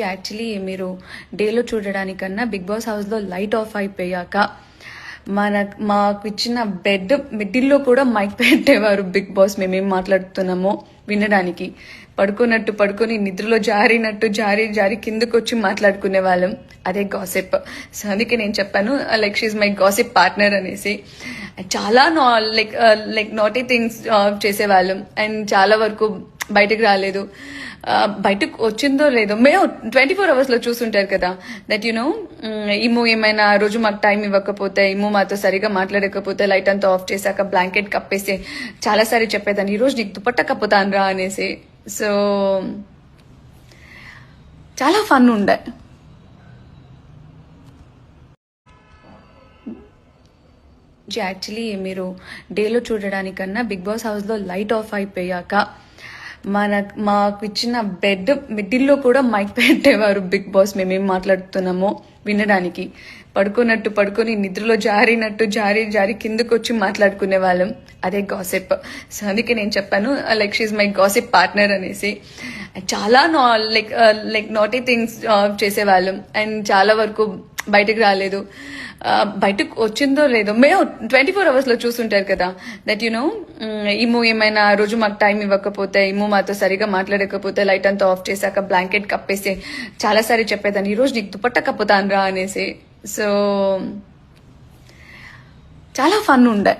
Actually మీరు డేలో చూడడానికన్నా బిగ్ బాస్ హౌస్లో లైట్ ఆఫ్ అయిపోయాక మన మాకు ఇచ్చిన బెడ్ మిడిల్లో కూడా మైక్ పెట్టేవారు బిగ్ బాస్ మేమేం మాట్లాడుతున్నామో వినడానికి. పడుకున్నట్టు పడుకొని నిద్రలో జారినట్టు జారి జారి కిందకు వచ్చి మాట్లాడుకునే వాళ్ళం. అదే గాసిప్ సో అందుకే నేను చెప్పాను like she my gossip partner అనేసి. చాలా నా లైక్ లైక్ నాటీ థింగ్స్ చేసేవాళ్ళం. అండ్ చాలా వరకు బయటకు రాలేదు. బయటకు వచ్చిందో లేదో మేము ట్వంటీ ఫోర్ అవర్స్లో చూస్తుంటారు కదా. దట్ యు నో ఇమ్ము ఏమైనా రోజు మాకు టైం ఇవ్వకపోతే ఇమ్ము మాతో సరిగా మాట్లాడకపోతే లైట్ అంతా ఆఫ్ చేశాక బ్లాంకెట్ కప్పేసి చాలాసారి చెప్పేదాన్ని ఈ రోజు నీకు దుపట్ట కప్పుతాను రా అనేసి. సో చాలా ఫన్ ఉండే. యాక్చువల్లీ మీరు డేలో చూడడానికన్నా బిగ్ బాస్ హౌస్లో లైట్ ఆఫ్ అయిపోయాక మన మాకు ఇచ్చిన బెడ్ మిడిల్లో కూడా మైక్ పెట్టేవారు బిగ్ బాస్ మేమేం మాట్లాడుతున్నామో వినడానికి. పడుకున్నట్టు పడుకొని నిద్రలో జారినట్టు జారి జారి కిందకు వచ్చి మాట్లాడుకునే వాళ్ళం. అదే గాసిప్ సో అందుకే నేను చెప్పాను like she my gossip partner అనేసి. చాలా నా లైక్ లైక్ నాటీ థింగ్స్ చేసేవాళ్ళం. అండ్ చాలా వరకు బయటకు రాలేదు. బయటకు వచ్చిందో లేదో. మేము ట్వంటీ ఫోర్ అవర్స్లో చూస్తుంటారు కదా దట్ యునో నో ఏమైనా రోజు మాకు టైం ఇవ్వకపోతే ఇము మాతో సరిగా మాట్లాడకపోతే లైట్ అంతా ఆఫ్ చేశాక బ్లాంకెట్ కప్పేసి చాలాసారి చెప్పేదాన్ని ఈ రోజు నీకు దుపట్ట కప్పుతాను రా అనేసి. సో చాలా ఫన్ ఉండే.